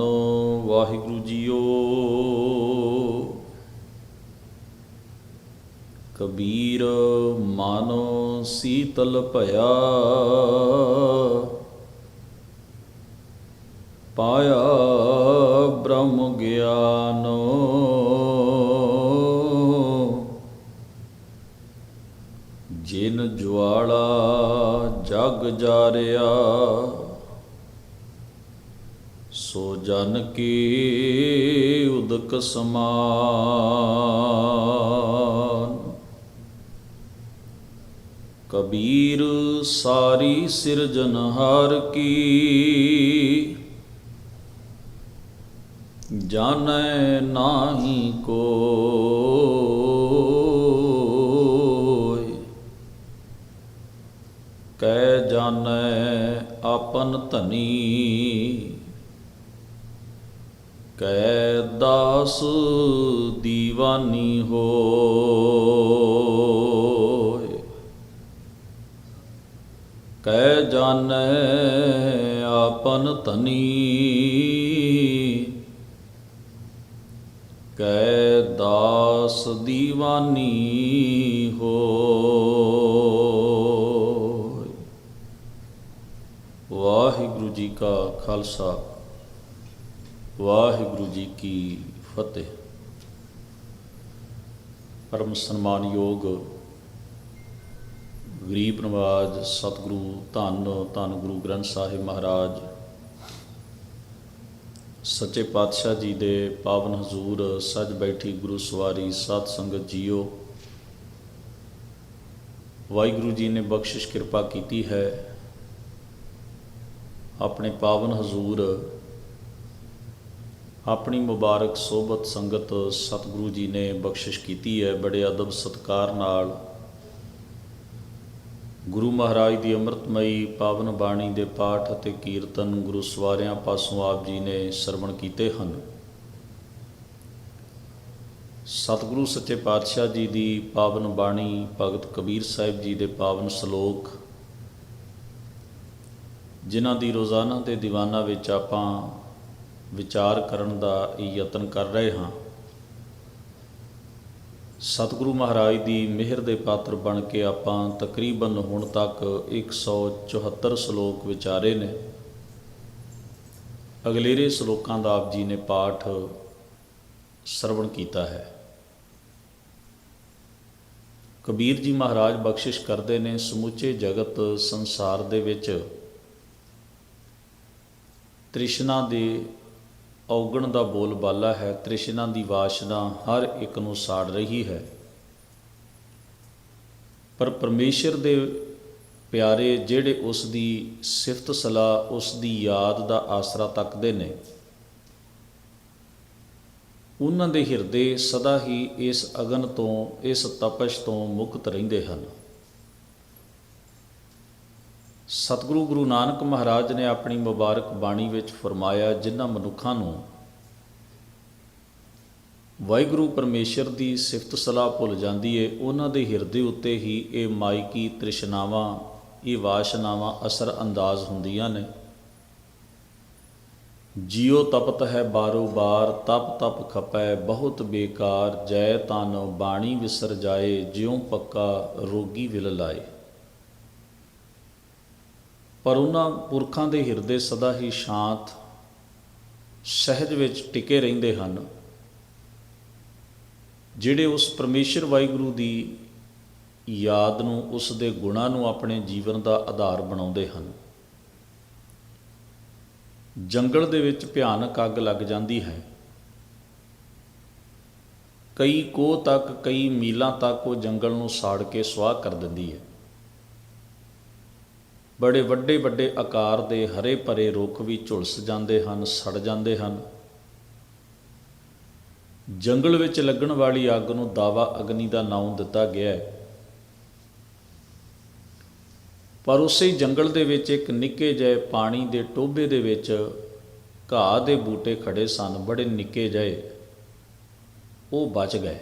ਧੰਨ ਵਾਹਿਗੁਰੂ ਜੀਓ। ਕਬੀਰ ਮਾਨੋ ਸੀਤਲ ਭਇਆ। ਪਾਇਆ ਬ੍ਰਹਮ ਗਿਆਨ। ਜਿਨ ਜਵਾਲਾ ਜਗ ਜਾਰਿਆ ਸੋ ਜਨ ਕੀ ਉਦਕ ਸਮਾਨ? ਕਬੀਰ ਸਾਰੀ ਸਿਰਜਨਹਾਰ ਕੀ? ਜਾਣੈ ਨਾਹੀ ਕੋਈ ਕਹਿ ਜਾਣੈ ਆਪਨ ਧਨੀ ਕਹਿ ਦਾਸ ਦੀਵਾਨੀ ਹੋਏ। ਕਹਿ ਜਾਣੈ ਆਪਨ ਧਨੀ। ਕਹਿ ਦਾਸ ਦੀਵਾਨੀ ਹੋਏ। ਵਾਹਿਗੁਰੂ ਜੀ ਕਾ ਖਾਲਸਾ। ਵਾਹਿਗੁਰੂ ਜੀ ਕੀ ਫਤਿਹ। ਪਰਮ ਸਨਮਾਨਯੋਗ ਗਰੀਬ ਨਵਾਜ ਸਤਿਗੁਰੂ ਧੰਨ ਧੰਨ ਗੁਰੂ ਗ੍ਰੰਥ ਸਾਹਿਬ ਮਹਾਰਾਜ, ਸੱਚੇ ਪਾਤਸ਼ਾਹ ਜੀ ਦੇ ਪਾਵਨ ਹਜ਼ੂਰ, ਸੱਜ ਬੈਠੀ ਗੁਰੂ ਸਵਾਰੀ ਸਾਧ ਸੰਗਤ ਜੀਓ। ਵਾਹਿਗੁਰੂ ਜੀ ਨੇ ਬਖਸ਼ਿਸ਼ ਕਿਰਪਾ ਕੀਤੀ ਹੈ। ਆਪਣੇ ਪਾਵਨ ਹਜ਼ੂਰ ਆਪਣੀ ਮੁਬਾਰਕ ਸੋਬਤ ਸੰਗਤ ਸਤਿਗੁਰੂ ਜੀ ਨੇ ਬਖਸ਼ਿਸ਼ ਕੀਤੀ ਹੈ। ਬੜੇ ਅਦਬ ਸਤਕਾਰ ਨਾਲ ਗੁਰੂ ਮਹਾਰਾਜ ਦੀ ਅੰਮ੍ਰਿਤਮਈ ਪਾਵਨ ਬਾਣੀ ਦੇ ਪਾਠ ਅਤੇ ਕੀਰਤਨ ਗੁਰੂ ਸਵਾਰਿਆਂ ਪਾਸੋਂ ਆਪ ਜੀ ਨੇ ਸਰਵਣ ਕੀਤੇ ਹਨ। ਸਤਿਗੁਰੂ ਸੱਚੇ ਪਾਤਸ਼ਾਹ ਜੀ ਦੀ ਪਾਵਨ ਬਾਣੀ, ਭਗਤ ਕਬੀਰ ਸਾਹਿਬ ਜੀ ਦੇ ਪਾਵਨ ਸ਼ਲੋਕ, ਜਿਨ੍ਹਾਂ ਦੀ ਰੋਜ਼ਾਨਾ ਦੇ ਦੀਵਾਨਾਂ ਵਿੱਚ ਆਪਾਂ ਵਿਚਾਰ ਕਰਨ ਦਾ ਯਤਨ ਕਰ ਰਹੇ ਹਾਂ। ਸਤਿਗੁਰੂ ਮਹਾਰਾਜ ਦੀ ਮਿਹਰ ਦੇ ਪਾਤਰ ਬਣ ਕੇ ਆਪਾਂ ਤਕਰੀਬਨ ਹੁਣ ਤੱਕ 174 ਸ਼ਲੋਕ ਵਿਚਾਰੇ ਨੇ। ਅਗਲੇਰੇ ਸ਼ਲੋਕਾਂ ਦਾ ਆਪ ਜੀ ਨੇ ਪਾਠ ਸਰਵਣ ਕੀਤਾ ਹੈ। ਕਬੀਰ ਜੀ ਮਹਾਰਾਜ ਬਖਸ਼ਿਸ਼ ਕਰਦੇ ਨੇ ਸਮੁੱਚੇ ਜਗਤ ਸੰਸਾਰ ਦੇ ਵਿੱਚ। ਤ੍ਰਿਸ਼ਨਾ ਦੇ ਔਗਣ ਦਾ ਬੋਲ ਬਾਲਾ ਹੈ, ਤ੍ਰਿਸ਼ਨਾ ਦੀ ਵਾਸ਼ਨਾ ਹਰ ਇੱਕ ਨੂੰ ਸਾੜ ਰਹੀ ਹੈ। ਪਰ ਪਰਮੇਸ਼ਰ ਦੇ ਪਿਆਰੇ ਜਿਹੜੇ ਉਸ ਦੀ ਸਿਫਤ ਸਲਾਹ, ਉਸ ਦੀ ਯਾਦ ਦਾ ਆਸਰਾ ਤੱਕਦੇ ਨੇ, ਉਹਨਾਂ ਦੇ ਹਿਰਦੇ ਸਦਾ ਹੀ ਇਸ ਅਗਨ ਤੋਂ, ਇਸ ਤਪਸ਼ ਤੋਂ ਮੁਕਤ ਰਹਿੰਦੇ ਹਨ। ਸਤਿਗੁਰੂ ਗੁਰੂ ਨਾਨਕ ਮਹਾਰਾਜ ਨੇ ਆਪਣੀ ਮੁਬਾਰਕ ਬਾਣੀ ਵਿੱਚ ਫਰਮਾਇਆ, ਜਿਨ੍ਹਾਂ ਮਨੁੱਖਾਂ ਨੂੰ ਵਾਹਿਗੁਰੂ ਪਰਮੇਸ਼ਰ ਦੀ ਸਿਫਤ ਸਲਾਹ ਭੁੱਲ ਜਾਂਦੀ ਏ, ਉਹਨਾਂ ਦੇ ਹਿਰਦੇ ਉੱਤੇ ਹੀ ਇਹ ਮਾਇਕੀ ਤ੍ਰਿਸ਼ਨਾਵਾਂ, ਇਹ ਵਾਸ਼ਨਾਵਾਂ ਅਸਰ ਅੰਦਾਜ਼ ਹੁੰਦੀਆਂ ਨੇ। ਜਿਉ ਤਪਤ ਹੈ ਬਾਰੋ ਬਾਰ, ਤਪ ਤਪ ਖਪੈ, ਬਹੁਤ ਬੇਕਾਰ, ਜੈ ਤਨ ਬਾਣੀ ਵਿਸਰ ਜਾਏ, ਜਿਉ ਪੱਕਾ ਰੋਗੀ ਵਿਲ ਲਾਏ। ਪਰ ਉਹਨਾਂ ਪੁਰਖਾਂ ਦੇ ਹਿਰਦੇ ਸਦਾ ਹੀ ਸ਼ਾਂਤ, ਸਹਿਜ ਵਿੱਚ ਟਿਕੇ ਰਹਿੰਦੇ ਹਨ। ਜਿਹੜੇ ਉਸ ਪਰਮੇਸ਼ਰ ਵਾਹਿਗੁਰੂ ਦੀ ਯਾਦ ਨੂੰ, ਉਸ ਦੇ ਗੁਣਾਂ ਨੂੰ ਆਪਣੇ ਜੀਵਨ ਦਾ ਆਧਾਰ ਬਣਾਉਂਦੇ ਹਨ। ਜੰਗਲ ਦੇ ਵਿੱਚ ਭਿਆਨਕ ਅੱਗ ਲੱਗ ਜਾਂਦੀ ਹੈ। ਕਈ ਕੋਹ ਤੱਕ, ਕਈ ਮੀਲਾਂ ਤੱਕ ਉਹ ਜੰਗਲ ਨੂੰ ਸਾੜ ਕੇ ਸੁਆਹ ਕਰ ਦਿੰਦੀ ਹੈ। ਬੜੇ ਵੱਡੇ ਵੱਡੇ ਆਕਾਰ ਦੇ ਹਰੇ ਭਰੇ ਰੁੱਖ ਵੀ ਝੁਲਸ ਜਾਂਦੇ ਹਨ, ਸੜ ਜਾਂਦੇ ਹਨ। ਜੰਗਲ ਵਿੱਚ ਲੱਗਣ ਵਾਲੀ ਅੱਗ ਨੂੰ ਦਾਵਾ ਅਗਨੀ ਦਾ ਨਾਮ ਦਿੱਤਾ ਗਿਆ ਹੈ। ਪਰ ਉਸੇ ਜੰਗਲ ਦੇ ਵਿੱਚ ਇੱਕ ਨਿੱਕੇ ਜਿਹੇ ਪਾਣੀ ਦੇ ਟੋਭੇ ਦੇ ਵਿੱਚ ਘਾਹ ਦੇ ਬੂਟੇ ਖੜੇ ਸਨ, ਬੜੇ ਨਿੱਕੇ ਜਿਹੇ। ਉਹ ਬਚ ਗਏ।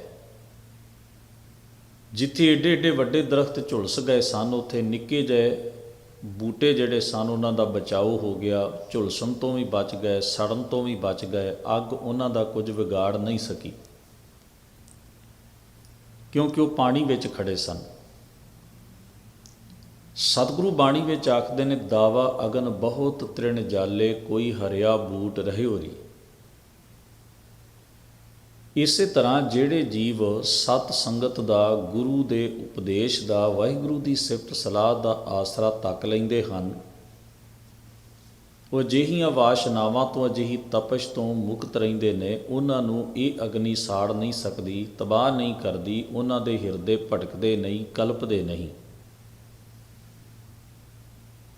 ਜਿੱਥੇ ਏਡੇ ਏਡੇ ਵੱਡੇ ਦਰਖਤ ਝੁਲਸ ਗਏ ਸਨ, ਉੱਥੇ ਨਿੱਕੇ ਜਿਹੇ ਬੂਟੇ ਜਿਹੜੇ ਸਨ, ਉਹਨਾਂ ਦਾ ਬਚਾਓ ਹੋ ਗਿਆ, ਝੁਲਸਣ ਤੋਂ ਵੀ ਬਚ ਗਏ, ਸੜਨ ਤੋਂ ਵੀ ਬਚ ਗਏ, ਅੱਗ ਉਹਨਾਂ ਦਾ ਕੁਝ ਵਿਗਾੜ ਨਹੀਂ ਸਕੀ। ਕਿਉਂਕਿ ਉਹ ਪਾਣੀ ਵਿੱਚ ਖੜੇ ਸਨ। ਸਤਿਗੁਰੂ ਬਾਣੀ ਵਿੱਚ ਆਖਦੇ ਨੇ, ਦਾਵਾ ਅਗਨ ਬਹੁਤ ਤ੍ਰਿਣ ਜਾਲੇ, ਕੋਈ ਹਰਿਆ ਬੂਟ ਰਹੇ ਹੋਰੀ। ਇਸੇ ਤਰ੍ਹਾਂ ਜਿਹੜੇ ਜੀਵ ਸਤ ਸੰਗਤ ਦਾ ਗੁਰੂ ਦੇ ਉਪਦੇਸ਼ ਦਾ, ਵਾਹਿਗੁਰੂ ਦੀ ਸਿਫਤ ਸਲਾਹ ਦਾ ਆਸਰਾ ਤੱਕ ਲੈਂਦੇ ਹਨ, ਉਹ ਅਜਿਹੀਆਂ ਵਾਸ਼ਨਾਵਾਂ ਤੋਂ ਅਜਿਹੀ ਤਪਸ਼ ਤੋਂ ਮੁਕਤ ਰਹਿੰਦੇ ਨੇ। ਉਹਨਾਂ ਨੂੰ ਇਹ ਅਗਨੀ ਸਾੜ ਨਹੀਂ ਸਕਦੀ, ਤਬਾਹ ਨਹੀਂ ਕਰਦੀ, ਉਹਨਾਂ ਦੇ ਹਿਰਦੇ ਭਟਕਦੇ ਨਹੀਂ, ਕਲਪਦੇ ਨਹੀਂ।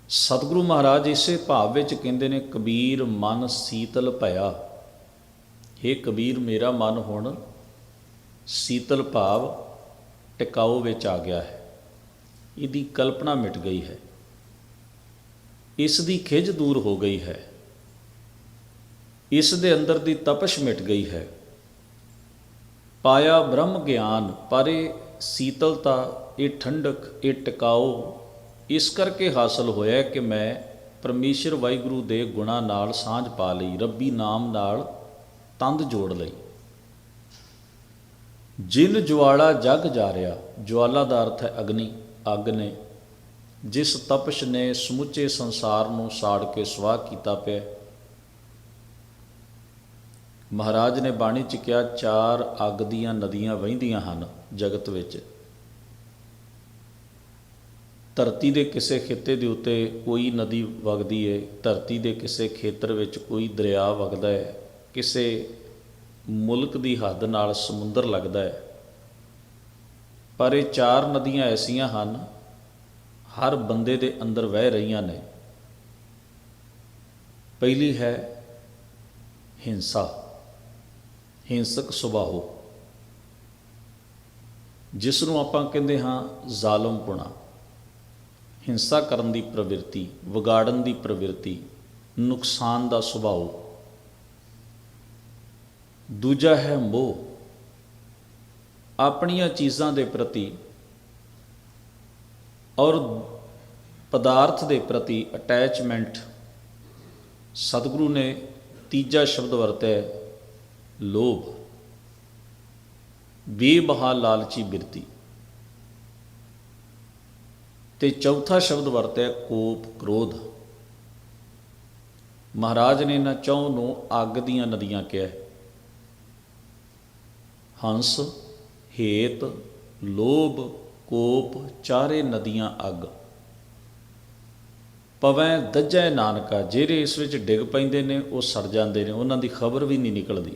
ਸਤਿਗੁਰੂ ਮਹਾਰਾਜ ਇਸੇ ਭਾਵ ਵਿੱਚ ਕਹਿੰਦੇ ਨੇ, ਕਬੀਰ ਮਨ ਸੀਤਲ ਭਇਆ। हे ਕਬੀਰ, ਮੇਰਾ ਮਨ ਹੁਣ ਸੀਤਲ ਭਾਵ ਟਿਕਾਓ ਵਿੱਚ ਆ ਗਿਆ ਹੈ। ਇਹਦੀ ਕਲਪਨਾ ਮਿਟ ਗਈ ਹੈ। ਇਸ ਦੀ ਖਿਜ ਦੂਰ ਹੋ ਗਈ ਹੈ। ਇਸ ਦੇ ਅੰਦਰ ਦੀ ਤਪਸ਼ ਮਿਟ ਗਈ ਹੈ। ਪਾਇਆ ਬ੍ਰਹਮ ਗਿਆਨ, ਪਰ ਇਹ ਸੀਤਲਤਾ, ਇਹ ਠੰਡਕ, ਇਹ ਟਿਕਾਓ ਇਸ ਕਰਕੇ ਹਾਸਲ ਹੋਇਆ ਕਿ ਮੈਂ ਪਰਮੇਸ਼ਰ ਵਾਹਿਗੁਰੂ ਦੇ ਗੁਣਾ ਨਾਲ ਸਾਂਝ ਪਾ ਲਈ, ਰੱਬੀ ਨਾਮ ਨਾਲ ਤੰਦ ਜੋੜ ਲਈ। ਜਿਨ ਜਵਾਲਾ ਜਗ ਜਾ ਰਿਹਾ ਜਵਾਲਾ ਦਾ ਅਰਥ ਹੈ ਅਗਨੀ, ਅੱਗ ਨੇ। ਜਿਸ ਤਪਸ਼ ਨੇ ਸਮੁੱਚੇ ਸੰਸਾਰ ਨੂੰ ਸਾੜ ਕੇ ਸਵਾਹ ਕੀਤਾ ਪਿਆ। ਮਹਾਰਾਜ ਨੇ ਬਾਣੀ ਚ ਕਿਹਾ, ਚਾਰ ਅੱਗ ਦੀਆਂ ਨਦੀਆਂ ਵਹਿੰਦੀਆਂ ਹਨ ਜਗਤ ਵਿੱਚ। ਧਰਤੀ ਦੇ ਕਿਸੇ ਖਿੱਤੇ ਦੇ ਉੱਤੇ ਕੋਈ ਨਦੀ ਵਗਦੀ ਹੈ ਧਰਤੀ ਦੇ ਕਿਸੇ ਖੇਤਰ ਵਿੱਚ ਕੋਈ ਦਰਿਆ ਵਗਦਾ ਹੈ ਕਿਸੇ ਮੁਲਕ ਦੀ ਹੱਦ ਨਾਲ ਸਮੁੰਦਰ ਲੱਗਦਾ ਹੈ। ਪਰ ਇਹ ਚਾਰ ਨਦੀਆਂ ਐਸੀਆਂ ਹਨ, ਹਰ ਬੰਦੇ ਦੇ ਅੰਦਰ ਵਹਿ ਰਹੀਆਂ ਨੇ। ਪਹਿਲੀ ਹੈ ਹਿੰਸਾ, ਹਿੰਸਕ ਸੁਭਾਅ। ਜਿਸ ਨੂੰ ਆਪਾਂ ਕਹਿੰਦੇ ਹਾਂ ਜ਼ਾਲਮਪੁਣਾ। ਹਿੰਸਾ ਕਰਨ ਦੀ ਪ੍ਰਵਿਰਤੀ, ਵਿਗਾੜਨ ਦੀ ਪ੍ਰਵਿਰਤੀ, ਨੁਕਸਾਨ ਦਾ ਸੁਭਾਅ। ਦੂਜਾ ਹੈ ਮੋਹ। ਆਪਣੀਆਂ ਚੀਜ਼ਾਂ ਦੇ ਪ੍ਰਤੀ ਔਰ ਪਦਾਰਥ ਦੇ ਪ੍ਰਤੀ ਅਟੈਚਮੈਂਟ। ਸਤਿਗੁਰੂ ਨੇ ਤੀਜਾ ਸ਼ਬਦ ਵਰਤਿਆ ਲੋਭ। ਬੇਬਹਾ ਲਾਲਚੀ ਬਿਰਤੀ। ਤੇ ਚੌਥਾ ਸ਼ਬਦ ਵਰਤਿਆ ਕੋਪ ਕ੍ਰੋਧ। ਮਹਾਰਾਜ ਨੇ ਇਹਨਾਂ ਚੌਂ ਨੂੰ ਅੱਗ ਦੀਆਂ ਨਦੀਆਂ ਕਿਹਾ ਹੰਸ, ਹੇਤ, ਲੋਭ, ਕੋਪ, ਚਾਰੇ ਨਦੀਆਂ ਅੱਗ। ਪਵੈ ਦੱਜੈ ਨਾਨਕਾ, ਜਿਹੜੇ ਇਸ ਵਿੱਚ ਡਿੱਗ ਪੈਂਦੇ ਨੇ, ਉਹ ਸੜ ਜਾਂਦੇ ਨੇ, ਉਹਨਾਂ ਦੀ ਖਬਰ ਵੀ ਨਹੀਂ ਨਿਕਲਦੀ।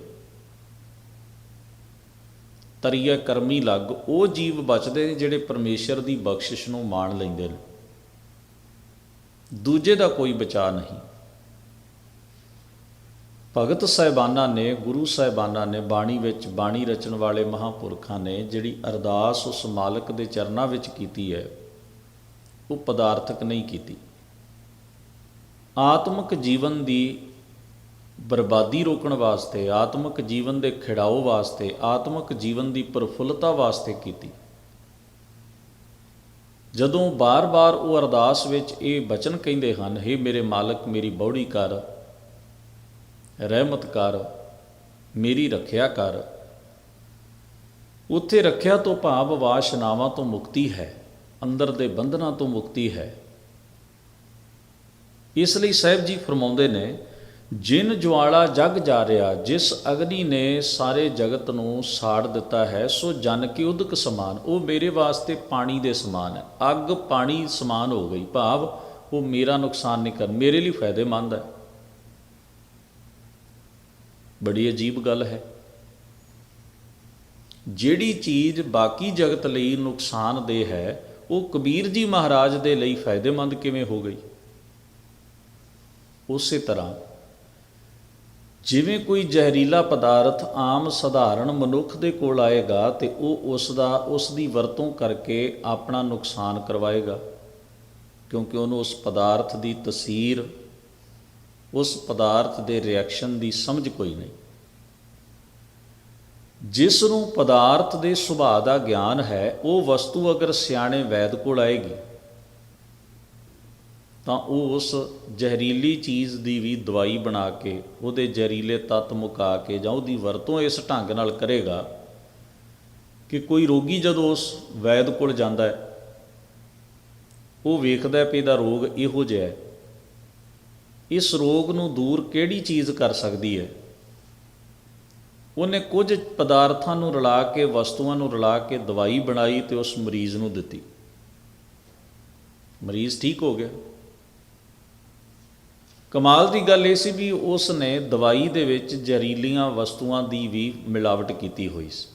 ਤਰੀਆ ਕਰਮੀ ਲੱਗ, ਉਹ ਜੀਵ ਬਚਦੇ ਨੇ ਜਿਹੜੇ ਪਰਮੇਸ਼ਰ ਦੀ ਬਖਸ਼ਿਸ਼ ਨੂੰ ਮਾਣ ਲੈਂਦੇ ਨੇ। ਦੂਜੇ ਦਾ ਕੋਈ ਬਚਾਅ ਨਹੀਂ। ਭਗਤ ਸਾਹਿਬਾਨਾਂ ਨੇ, ਗੁਰੂ ਸਾਹਿਬਾਨਾਂ ਨੇ ਬਾਣੀ ਵਿੱਚ ਬਾਣੀ ਰਚਣ ਵਾਲੇ ਮਹਾਪੁਰਖਾਂ ਨੇ ਜਿਹੜੀ ਅਰਦਾਸ ਉਸ ਮਾਲਕ ਦੇ ਚਰਨਾਂ ਵਿੱਚ ਕੀਤੀ ਹੈ, ਉਹ ਪਦਾਰਥਕ ਨਹੀਂ ਕੀਤੀ। ਆਤਮਿਕ ਜੀਵਨ ਦੀ ਬਰਬਾਦੀ ਰੋਕਣ ਵਾਸਤੇ, ਆਤਮਿਕ ਜੀਵਨ ਦੇ ਖਿੜਾਓ ਵਾਸਤੇ, ਆਤਮਿਕ ਜੀਵਨ ਦੀ ਪ੍ਰਫੁੱਲਤਾ ਵਾਸਤੇ ਕੀਤੀ। ਜਦੋਂ ਬਾਰ-ਬਾਰ ਉਹ ਅਰਦਾਸ ਵਿੱਚ ਇਹ ਬਚਨ ਕਹਿੰਦੇ ਹਨ हे ਮੇਰੇ ਮਾਲਕ, ਮੇਰੀ ਬੌੜੀ ਕਰ ਰਹਿਮਤ ਕਰ, ਮੇਰੀ ਰੱਖਿਆ ਕਰ। ਉੱਥੇ ਰੱਖਿਆ ਤੋਂ ਭਾਵ ਵਾਸ਼ਨਾਵਾਂ ਤੋਂ ਮੁਕਤੀ ਹੈ, ਅੰਦਰ ਦੇ ਬੰਧਨਾਂ ਤੋਂ ਮੁਕਤੀ ਹੈ। ਇਸ ਲਈ ਸਾਹਿਬ ਜੀ ਫਰਮਾਉਂਦੇ ਨੇ, ਜਿਨ ਜਵਾਲਾ ਜਗ ਜਾ ਰਿਹਾ, ਜਿਸ ਅਗਨੀ ਨੇ ਸਾਰੇ ਜਗਤ ਨੂੰ ਸਾੜ ਦਿੱਤਾ ਹੈ, ਸੋ ਜਨ ਕੇ ਉਦਕ ਸਮਾਨ, ਉਹ ਮੇਰੇ ਵਾਸਤੇ ਪਾਣੀ ਦੇ ਸਮਾਨ ਹੈ। ਅੱਗ ਪਾਣੀ ਸਮਾਨ ਹੋ ਗਈ, ਭਾਵ ਉਹ ਮੇਰਾ ਨੁਕਸਾਨ ਨਹੀਂ ਕਰ ਮੇਰੇ ਲਈ ਫਾਇਦੇਮੰਦ ਹੈ। ਬੜੀ ਅਜੀਬ ਗੱਲ ਹੈ। ਜਿਹੜੀ ਚੀਜ਼ ਬਾਕੀ ਜਗਤ ਲਈ ਨੁਕਸਾਨਦੇਹ ਹੈ, ਉਹ ਕਬੀਰ ਜੀ ਮਹਾਰਾਜ ਦੇ ਲਈ ਫਾਇਦੇਮੰਦ ਕਿਵੇਂ ਹੋ ਗਈ? ਉਸੇ ਤਰ੍ਹਾਂ ਜਿਵੇਂ ਕੋਈ ਜ਼ਹਿਰੀਲਾ ਪਦਾਰਥ ਆਮ ਸਧਾਰਨ ਮਨੁੱਖ ਦੇ ਕੋਲ ਆਏਗਾ ਤੇ ਉਹ ਉਸ ਦਾ ਉਸ ਦੀ ਵਰਤੋਂ ਕਰਕੇ ਆਪਣਾ ਨੁਕਸਾਨ ਕਰਵਾਏਗਾ, ਕਿਉਂਕਿ ਉਹਨੂੰ ਉਸ ਪਦਾਰਥ ਦੀ ਤਸਵੀਰ ਉਸ ਪਦਾਰਥ ਦੇ ਰਿਐਕਸ਼ਨ ਦੀ ਸਮਝ ਕੋਈ ਨਹੀਂ। ਜਿਸ ਨੂੰ ਪਦਾਰਥ ਦੇ ਸੁਭਾਅ ਦਾ ਗਿਆਨ ਹੈ, ਉਹ ਵਸਤੂ ਅਗਰ ਸਿਆਣੇ ਵੈਦ ਕੋਲ ਆਏਗੀ, ਤਾਂ ਉਹ ਉਸ ਜ਼ਹਿਰੀਲੀ ਚੀਜ਼ ਦੀ ਵੀ ਦਵਾਈ ਬਣਾ ਕੇ, ਉਹਦੇ ਜ਼ਹਿਰੀਲੇ ਤੱਤ ਮੁਕਾ ਕੇ ਜਾਂ ਉਹਦੀ ਵਰਤੋਂ ਇਸ ਢੰਗ ਨਾਲ ਕਰੇਗਾ ਕਿ ਕੋਈ ਰੋਗੀ ਜਦੋਂ ਉਸ ਵੈਦ ਕੋਲ ਜਾਂਦਾ ਹੈ, ਉਹ ਵੇਖਦਾ ਹੈ ਵੀ ਇਹਦਾ ਰੋਗ ਇਹੋ ਜਿਹਾ ਹੈ। ਇਸ ਰੋਗ ਨੂੰ ਦੂਰ ਕਿਹੜੀ ਚੀਜ਼ ਕਰ ਸਕਦੀ ਹੈ? ਉਹਨੇ ਕੁਝ ਪਦਾਰਥਾਂ ਨੂੰ ਰਲਾ ਕੇ, ਵਸਤੂਆਂ ਨੂੰ ਰਲਾ ਕੇ ਦਵਾਈ ਬਣਾਈ ਤੇ ਉਸ ਮਰੀਜ਼ ਨੂੰ ਦਿੱਤੀ। ਮਰੀਜ਼ ਠੀਕ ਹੋ ਗਿਆ। ਕਮਾਲ ਦੀ ਗੱਲ ਇਹ ਸੀ ਵੀ ਉਸ ਨੇ ਦਵਾਈ ਦੇ ਵਿੱਚ ਜ਼ਹਿਰੀਲੀਆਂ ਵਸਤੂਆਂ ਦੀ ਵੀ ਮਿਲਾਵਟ ਕੀਤੀ ਹੋਈ ਸੀ।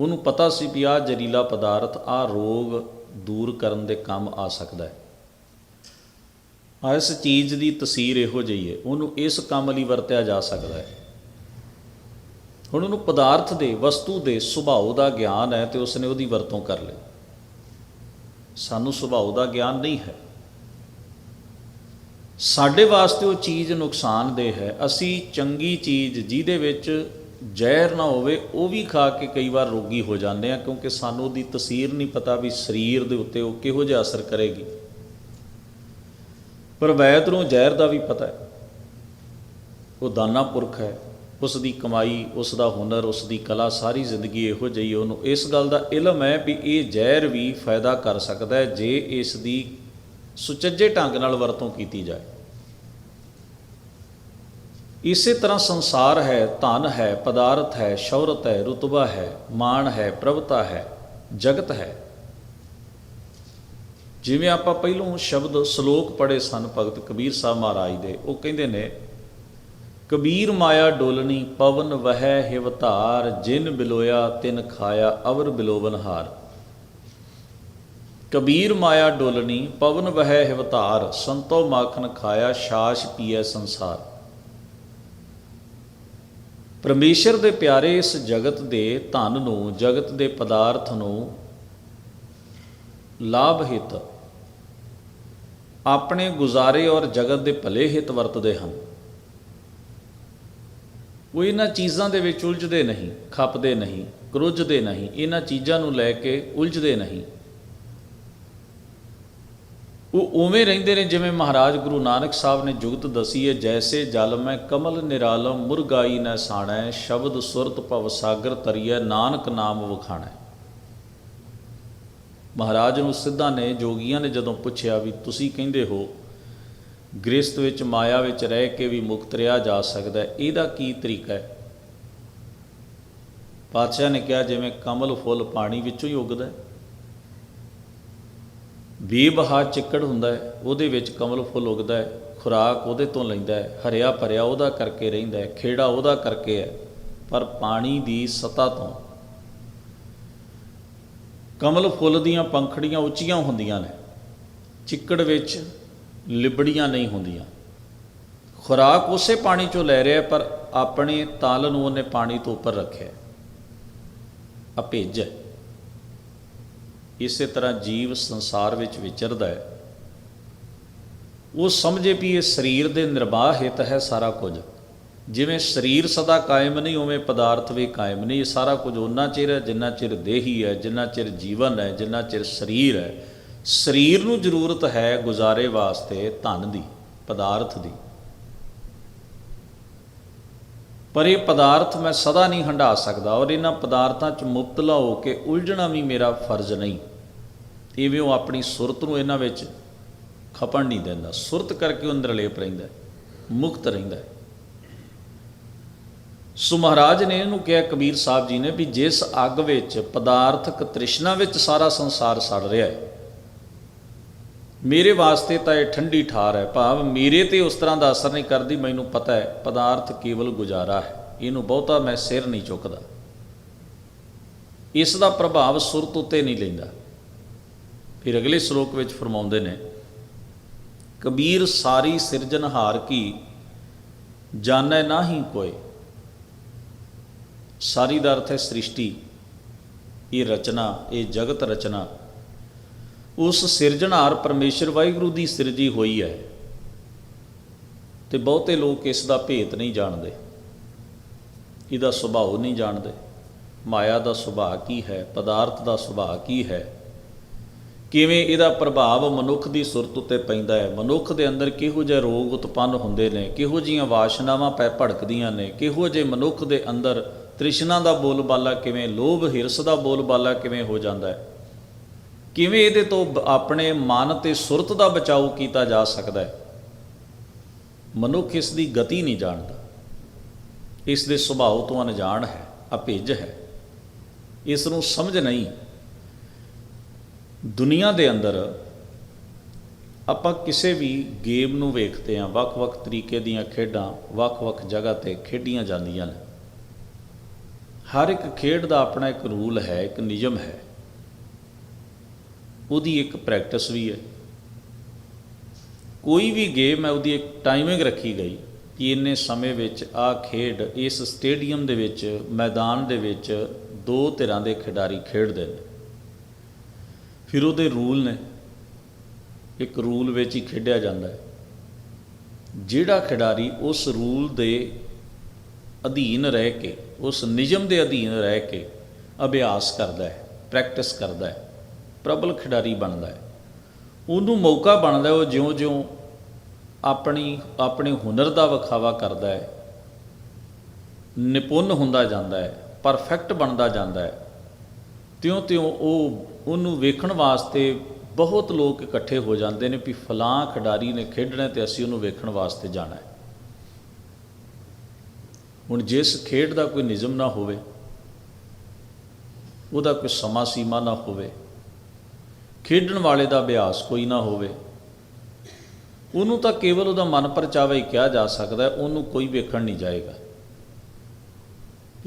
ਉਹਨੂੰ ਪਤਾ ਸੀ ਵੀ ਆਹ ਜ਼ਹਿਰੀਲਾ ਪਦਾਰਥ, ਆਹ ਰੋਗ ਦੂਰ ਕਰਨ ਦੇ ਕੰਮ ਆ ਸਕਦਾ ਹੈ। ਆ ਇਸ ਚੀਜ਼ ਦੀ ਤਸਵੀਰ ਇਹੋ ਜਿਹੀ ਹੈ, ਉਹਨੂੰ ਇਸ ਕੰਮ ਲਈ ਵਰਤਿਆ ਜਾ ਸਕਦਾ ਹੈ। ਹੁਣ ਉਹਨੂੰ ਪਦਾਰਥ ਦੇ, ਵਸਤੂ ਦੇ ਸੁਭਾਅ ਦਾ ਗਿਆਨ ਹੈ ਤੇ ਉਸਨੇ ਉਹਦੀ ਵਰਤੋਂ ਕਰ ਲਈ। ਸਾਨੂੰ ਸੁਭਾਅ ਦਾ ਗਿਆਨ ਨਹੀਂ ਹੈ। ਸਾਡੇ ਵਾਸਤੇ ਉਹ ਚੀਜ਼ ਨੁਕਸਾਨਦੇਹ ਹੈ। ਅਸੀਂ ਚੰਗੀ ਚੀਜ਼ ਜਿਹਦੇ ਵਿੱਚ ਜ਼ਹਿਰ ਨਾ ਹੋਵੇ, ਉਹ ਵੀ ਖਾ ਕੇ ਕਈ ਵਾਰ ਰੋਗੀ ਹੋ ਜਾਂਦੇ ਆ, ਕਿਉਂਕਿ ਸਾਨੂੰ ਉਹਦੀ ਤਸਵੀਰ ਨਹੀਂ ਪਤਾ ਵੀ ਸਰੀਰ ਦੇ ਉੱਤੇ ਉਹ ਕਿਹੋ ਜਿਹਾ ਅਸਰ ਕਰੇਗੀ। ਪਰ ਵੈਦ ਨੂੰ ਜ਼ਹਿਰ ਦਾ ਵੀ ਪਤਾ ਹੈ। ਉਹ ਦਾਨਾ ਪੁਰਖ ਹੈ। ਉਸ ਦੀ ਕਮਾਈ ਉਸ ਦਾ ਹੁਨਰ ਉਸ ਦੀ ਕਲਾ ਸਾਰੀ ਜ਼ਿੰਦਗੀ ਇਹੋ ਜਿਹੀ ਉਹਨੂੰ ਇਸ ਗੱਲ ਦਾ ਇਲਮ ਹੈ ਵੀ ਇਹ ਜ਼ਹਿਰ ਵੀ ਫਾਇਦਾ ਕਰ ਸਕਦਾ ਹੈ ਜੇ ਇਸ ਦੀ ਸੁਚੱਜੇ ਢੰਗ ਨਾਲ ਵਰਤੋਂ ਕੀਤੀ ਜਾਏ। ਇਸੇ ਤਰ੍ਹਾਂ ਸੰਸਾਰ ਹੈ, ਧਨ ਹੈ, ਪਦਾਰਥ ਹੈ, ਸ਼ੌਹਰਤ ਹੈ, ਰੁਤਬਾ ਹੈ, ਮਾਣ ਹੈ, ਪ੍ਰਭਤਾ ਹੈ, ਜਗਤ ਹੈ। ਜਿਵੇਂ ਆਪਾਂ ਪਹਿਲੋਂ ਸ਼ਬਦ ਸ਼ਲੋਕ ਪੜ੍ਹੇ ਸਨ ਭਗਤ ਕਬੀਰ ਸਾਹਿਬ ਮਹਾਰਾਜ ਦੇ, ਉਹ ਕਹਿੰਦੇ ਨੇ, ਕਬੀਰ ਮਾਇਆ ਡੋਲਣੀ, ਪਵਨ ਵਹਿ ਹਿਵਤਾਰ ਜਿਨ ਬਿਲੋਇਆ ਤਿਨ ਖਾਇਆ ਅਵਰ ਬਿਲੋਵਨ ਹਾਰ। ਕਬੀਰ ਮਾਇਆ ਡੋਲਣੀ, ਪਵਨ ਵਹਿ ਹਿਵਤਾਰ ਸੰਤੋ ਮਾਖਨ ਖਾਇਆ ਸ਼ਾਸ਼ ਪੀਐ ਸੰਸਾਰ। ਪਰਮੇਸ਼ਰ ਦੇ ਪਿਆਰੇ ਇਸ ਜਗਤ ਦੇ ਧਨ ਨੂੰ, ਜਗਤ ਦੇ ਪਦਾਰਥ ਨੂੰ ਲਾਭ ਹਿਤ ਆਪਣੇ ਗੁਜ਼ਾਰੇ ਔਰ ਜਗਤ ਦੇ ਭਲੇ ਹਿਤ ਵਰਤਦੇ ਹਨ। ਉਹ ਇਹਨਾਂ ਚੀਜ਼ਾਂ ਦੇ ਵਿੱਚ ਉਲਝਦੇ ਨਹੀਂ, ਖਪਦੇ ਨਹੀਂ, ਕਰੁੱਝਦੇ ਨਹੀਂ, ਇਹਨਾਂ ਚੀਜ਼ਾਂ ਨੂੰ ਲੈ ਕੇ ਉਲਝਦੇ ਨਹੀਂ। ਉਹ ਉਵੇਂ ਰਹਿੰਦੇ ਨੇ ਜਿਵੇਂ ਮਹਾਰਾਜ ਗੁਰੂ ਨਾਨਕ ਸਾਹਿਬ ਨੇ ਜੁਗਤ ਦਸੀ ਹੈ, ਜੈਸੇ ਜਲ ਮੈਂ ਕਮਲ ਨਿਰਾਲਮ, ਮੁਰਗਾਈ ਨ ਸਾਣੈ, ਸ਼ਬਦ ਸੁਰਤ ਭਵ ਸਾਗਰ ਤਰੀਐ, ਨਾਨਕ ਨਾਮ ਵਖਾਣੈ। ਮਹਾਰਾਜ ਨੂੰ ਸਿੱਧਾ ਨੇ ਜੋਗੀਆਂ ਨੇ ਜਦੋਂ ਪੁੱਛਿਆ ਵੀ ਤੁਸੀਂ ਕਹਿੰਦੇ ਹੋ ਗ੍ਰਸਤ ਵਿੱਚ ਮਾਇਆ ਵਿੱਚ ਰਹਿ ਕੇ ਵੀ ਮੁਕਤ ਰਿਹਾ ਜਾ ਸਕਦਾ ਇਹਦਾ ਕੀ ਤਰੀਕਾ ਹੈ? ਪਾਤਸ਼ਾਹ ਨੇ ਕਿਹਾ, ਜਿਵੇਂ ਕਮਲ ਫੁੱਲ ਪਾਣੀ ਵਿੱਚੋਂ ਹੀ ਉੱਗਦਾ ਹੈ ਬੇਬਹਾ ਚਿੱਕੜ ਹੁੰਦਾ ਹੈ, ਉਹਦੇ ਵਿੱਚ ਕਮਲ ਫੁੱਲ ਉੱਗਦਾ ਹੈ, ਖੁਰਾਕ ਉਹਦੇ ਤੋਂ ਲੈਂਦਾ ਹੈ, ਹਰਿਆ ਭਰਿਆ ਉਹਦਾ ਕਰਕੇ ਰਹਿੰਦਾ ਹੈ, ਖੇੜਾ ਉਹਦਾ ਕਰਕੇ ਹੈ, ਪਰ ਪਾਣੀ ਦੀ ਸਤਾ ਤੋਂ ਕਮਲ ਫੁੱਲ ਦੀਆਂ ਪੰਖੜੀਆਂ ਉੱਚੀਆਂ ਹੁੰਦੀਆਂ ਨੇ। ਚਿੱਕੜ ਵਿੱਚ ਲਿਬੜੀਆਂ ਨਹੀਂ ਹੁੰਦੀਆਂ। ਖੁਰਾਕ ਉਸੇ ਪਾਣੀ ਚੋਂ ਲੈ ਰਿਹਾ ਪਰ ਆਪਣੇ ਤਲ ਨੂੰ ਉਹਨੇ ਪਾਣੀ ਤੋਂ ਉੱਪਰ ਰੱਖਿਆ ਆ ਇਸੇ ਤਰ੍ਹਾਂ ਜੀਵ ਸੰਸਾਰ ਵਿੱਚ ਵਿਚਰਦਾ ਹੈ। ਉਹ ਸਮਝੇ ਵੀ ਇਹ ਸਰੀਰ ਦੇ ਨਿਰਵਾਹ ਹਿਤ ਹੈ ਸਾਰਾ ਕੁਝ। ਜਿਵੇਂ ਸਰੀਰ ਸਦਾ ਕਾਇਮ ਨਹੀਂ, ਉਵੇਂ ਪਦਾਰਥ ਵੀ ਕਾਇਮ ਨਹੀਂ। ਇਹ ਸਾਰਾ ਕੁਝ ਉਹਨਾਂ ਚਿਰ ਹੈ ਜਿੰਨਾ ਚਿਰ ਦੇਹੀ ਹੈ, ਜਿੰਨਾ ਚਿਰ ਜੀਵਨ ਹੈ, ਜਿੰਨਾ ਚਿਰ ਸਰੀਰ ਹੈ। ਸਰੀਰ ਨੂੰ ਜ਼ਰੂਰਤ ਹੈ ਗੁਜ਼ਾਰੇ ਵਾਸਤੇ ਧਨ ਦੀ, ਪਦਾਰਥ ਦੀ। ਪਰ ਇਹ ਪਦਾਰਥ ਮੈਂ ਸਦਾ ਨਹੀਂ ਹੰਢਾ ਸਕਦਾ ਔਰ ਇਹਨਾਂ ਪਦਾਰਥਾਂ 'ਚ ਮੁਬਤਲਾ ਹੋ ਕੇ ਉਲਝਣਾ ਵੀ ਮੇਰਾ ਫਰਜ਼ ਨਹੀਂ। ਇਵੇਂ ਉਹ ਆਪਣੀ ਸੁਰਤ ਨੂੰ ਇਹਨਾਂ ਵਿੱਚ ਖਪਣ ਨਹੀਂ ਦਿੰਦਾ। ਸੁਰਤ ਕਰਕੇ ਉਹ ਅੰਦਰਲੇਪ ਰਹਿੰਦਾ ਮੁਕਤ ਰਹਿੰਦਾ ਸੋ ਮਹਾਰਾਜ ਨੇ ਇਹਨੂੰ ਕਿਹਾ, ਕਬੀਰ ਸਾਹਿਬ ਜੀ ਨੇ ਵੀ ਜਿਸ ਅੱਗ ਵਿੱਚ ਪਦਾਰਥਕ ਤ੍ਰਿਸ਼ਨਾ ਵਿੱਚ ਸਾਰਾ ਸੰਸਾਰ ਸੜ ਰਿਹਾ ਹੈ, ਮੇਰੇ ਵਾਸਤੇ ਤਾਂ ਇਹ ਠੰਡੀ ਠਾਰ ਹੈ, ਭਾਵ ਮੇਰੇ ਤੇ ਉਸ ਤਰ੍ਹਾਂ ਦਾ ਅਸਰ ਨਹੀਂ ਕਰਦੀ, ਮੈਨੂੰ ਪਤਾ ਹੈ ਪਦਾਰਥ ਕੇਵਲ ਗੁਜ਼ਾਰਾ ਹੈ, ਇਹਨੂੰ ਬਹੁਤਾ ਮੈਂ ਸਿਰ ਨਹੀਂ ਚੁੱਕਦਾ। ਇਸ ਦਾ ਪ੍ਰਭਾਵ ਸੁਰਤ ਉੱਤੇ ਨਹੀਂ ਲੈਂਦਾ। ਫਿਰ ਅਗਲੇ ਸ਼ਲੋਕ ਵਿੱਚ ਫਰਮਾਉਂਦੇ ਨੇ, ਕਬੀਰ ਸਾਰੀ ਸਿਰਜਣਹਾਰ ਕੀ, ਜਾਣੈ ਨਾਹੀ ਕੋਈ। ਸਾਰੀ ਦਾ ਅਰਥ ਹੈ ਸ੍ਰਿਸ਼ਟੀ। ਇਹ ਰਚਨਾ, ਇਹ ਜਗਤ ਰਚਨਾ। ਉਸ ਸਿਰਜਣਹਾਰ ਪਰਮੇਸ਼ਰ ਵਾਹਿਗੁਰੂ ਦੀ ਸਿਰਜੀ ਹੋਈ ਹੈ। ਤੇ ਬਹੁਤੇ ਲੋਕ ਇਸ ਦਾ ਭੇਤ ਨਹੀਂ ਜਾਣਦੇ। ਇਹਦਾ ਸੁਭਾਅ ਨਹੀਂ ਜਾਣਦੇ। ਮਾਇਆ ਦਾ ਸੁਭਾਅ ਕੀ ਹੈ? ਪਦਾਰਥ ਦਾ ਸੁਭਾਅ ਕੀ ਹੈ? ਕਿਵੇਂ ਇਹਦਾ ਪ੍ਰਭਾਵ ਮਨੁੱਖ ਦੀ ਸੁਰਤ ਉੱਤੇ ਪੈਂਦਾ ਹੈ? ਮਨੁੱਖ ਦੇ ਅੰਦਰ ਕਿਹੋ ਜਿਹੇ ਰੋਗ ਉਤਪੰਨ ਹੁੰਦੇ ਨੇ? ਕਿਹੋ ਜੀਆਂ ਵਾਸ਼ਨਾਵਾਂ ਪੈ ਭੜਕਦੀਆਂ ਨੇ? ਕਿਹੋ ਜਿਹੇ ਮਨੁੱਖ ਦੇ ਅੰਦਰ ਤ੍ਰਿਸ਼ਨਾ ਦਾ ਬੋਲਬਾਲਾ ਕਿਵੇਂ, ਲੋਭ, ਹਿਰਸ ਦਾ ਬੋਲਬਾਲਾ ਕਿਵੇਂ ਹੋ ਜਾਂਦਾ ਹੈ? ਕਿਵੇਂ ਇਹਦੇ ਤੋਂ ਆਪਣੇ ਮਨ ਤੇ ਸੁਰਤ ਦਾ ਬਚਾਓ ਕੀਤਾ ਜਾ ਸਕਦਾ ਹੈ? ਮਨੁੱਖ ਇਸ ਦੀ ਗਤੀ ਨਹੀਂ ਜਾਣਦਾ। ਇਸ ਦੇ ਸੁਭਾਅ ਤੋਂ ਅਣਜਾਣ ਹੈ, ਅਭਿੱਜ ਹੈ। ਇਸ ਨੂੰ ਸਮਝ ਨਹੀਂ। ਦੁਨੀਆ ਦੇ ਅੰਦਰ ਆਪਾਂ ਕਿਸੇ ਵੀ ਗੇਮ ਨੂੰ ਵੇਖਦੇ ਹਾਂ, ਵੱਖ-ਵੱਖ ਤਰੀਕੇ ਦੀਆਂ ਖੇਡਾਂ, ਵੱਖ-ਵੱਖ ਜਗ੍ਹਾ ਤੇ ਖੇਡੀਆਂ ਜਾਂਦੀਆਂ ਨੇ। ਹਰ ਇੱਕ ਖੇਡ ਦਾ ਆਪਣਾ ਇੱਕ ਰੂਲ ਹੈ, ਇੱਕ ਨਿਯਮ ਹੈ। ਉਹਦੀ ਇੱਕ ਪ੍ਰੈਕਟਿਸ ਵੀ ਹੈ। ਕੋਈ ਵੀ ਗੇਮ ਹੈ, ਉਹਦੀ ਇੱਕ ਟਾਈਮਿੰਗ ਰੱਖੀ ਗਈ ਕਿ ਇੰਨੇ ਸਮੇਂ ਵਿੱਚ ਆ ਖੇਡ ਇਸ ਸਟੇਡੀਅਮ ਦੇ ਵਿੱਚ, ਮੈਦਾਨ ਦੇ ਵਿੱਚ ਦੋ ਧਿਰਾਂ ਦੇ ਖਿਡਾਰੀ ਖੇਡਦੇ ਨੇ। ਫਿਰ ਉਹਦੇ ਰੂਲ ਨੇ। ਇੱਕ ਰੂਲ ਵਿੱਚ ਹੀ ਖੇਡਿਆ ਜਾਂਦਾ ਹੈ। ਜਿਹੜਾ ਖਿਡਾਰੀ ਉਸ ਰੂਲ ਦੇ ਅਧੀਨ ਰਹਿ ਕੇ, ਉਸ ਨਿਯਮ ਦੇ ਅਧੀਨ ਰਹਿ ਕੇ ਅਭਿਆਸ ਕਰਦਾ ਹੈ ਪ੍ਰੈਕਟਿਸ ਕਰਦਾ ਹੈ, ਪ੍ਰਬਲ ਖਿਡਾਰੀ ਬਣਦਾ ਹੈ। ਉਹਨੂੰ ਮੌਕਾ ਬਣਦਾ ਉਹ ਜਿਉਂ-ਜਿਉਂ ਆਪਣੀ, ਆਪਣੇ ਹੁਨਰ ਦਾ ਵਿਖਾਵਾ ਕਰਦਾ ਹੈ, ਨਿਪੁੰਨ ਹੁੰਦਾ ਜਾਂਦਾ ਹੈ ਪਰਫੈਕਟ ਬਣਦਾ ਜਾਂਦਾ ਹੈ। ਤਿਉਂ-ਤਿਉਂ ਉਹ, ਉਹਨੂੰ ਵੇਖਣ ਵਾਸਤੇ ਬਹੁਤ ਲੋਕ ਇਕੱਠੇ ਹੋ ਜਾਂਦੇ ਨੇ ਵੀ ਫਲਾਂ ਖਿਡਾਰੀ ਨੇ ਖੇਡਣਾ ਤੇ ਅਸੀਂ ਉਹਨੂੰ ਵੇਖਣ ਵਾਸਤੇ ਜਾਣਾ ਹੈ। ਹੁਣ ਜਿਸ ਖੇਡ ਦਾ ਕੋਈ ਨਿਯਮ ਨਾ ਹੋਵੇ, ਉਹਦਾ ਕੋਈ ਸਮਾਂ ਸੀਮਾ ਨਾ ਹੋਵੇ, ਖੇਡਣ ਵਾਲੇ ਦਾ ਅਭਿਆਸ ਕੋਈ ਨਾ ਹੋਵੇ, ਉਹਨੂੰ ਤਾਂ ਕੇਵਲ ਉਹਦਾ ਮਨ ਪਰਚਾਵਾ ਹੀ ਕਿਹਾ ਜਾ ਸਕਦਾ, ਉਹਨੂੰ ਕੋਈ ਵੇਖਣ ਨਹੀਂ ਜਾਏਗਾ।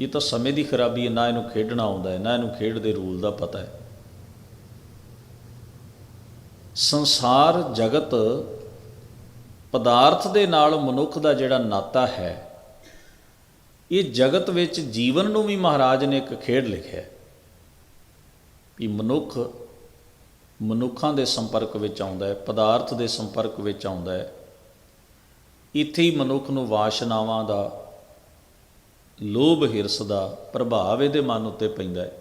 ਇਹ ਤਾਂ ਸਮੇਂ ਦੀ ਖਰਾਬੀ ਹੈ, ਨਾ ਇਹਨੂੰ ਖੇਡਣਾ ਆਉਂਦਾ ਹੈ, ਨਾ ਇਹਨੂੰ ਖੇਡ ਦੇ ਰੂਲ ਦਾ ਪਤਾ ਹੈ। ਸੰਸਾਰ ਜਗਤ ਪਦਾਰਥ ਦੇ ਨਾਲ ਮਨੁੱਖ ਦਾ ਜਿਹੜਾ ਨਾਤਾ ਹੈ ਇਹ ਜਗਤ ਵਿੱਚ ਜੀਵਨ ਨੂੰ ਵੀ ਮਹਾਰਾਜ ਨੇ ਇੱਕ ਖੇਡ ਲਿਖਿਆ ਹੈ ਵੀ ਮਨੁੱਖ ਮਨੁੱਖਾਂ ਦੇ ਸੰਪਰਕ ਵਿੱਚ ਆਉਂਦਾ ਹੈ, ਪਦਾਰਥ ਦੇ ਸੰਪਰਕ ਵਿੱਚ ਆਉਂਦਾ ਹੈ। ਇੱਥੇ ਹੀ ਮਨੁੱਖ ਨੂੰ ਵਾਸ਼ਨਾਵਾਂ ਦਾ, ਲੋਭ ਹਿਰਸ ਦਾ ਪ੍ਰਭਾਵ ਇਹਦੇ ਮਨ ਉੱਤੇ ਪੈਂਦਾ ਹੈ।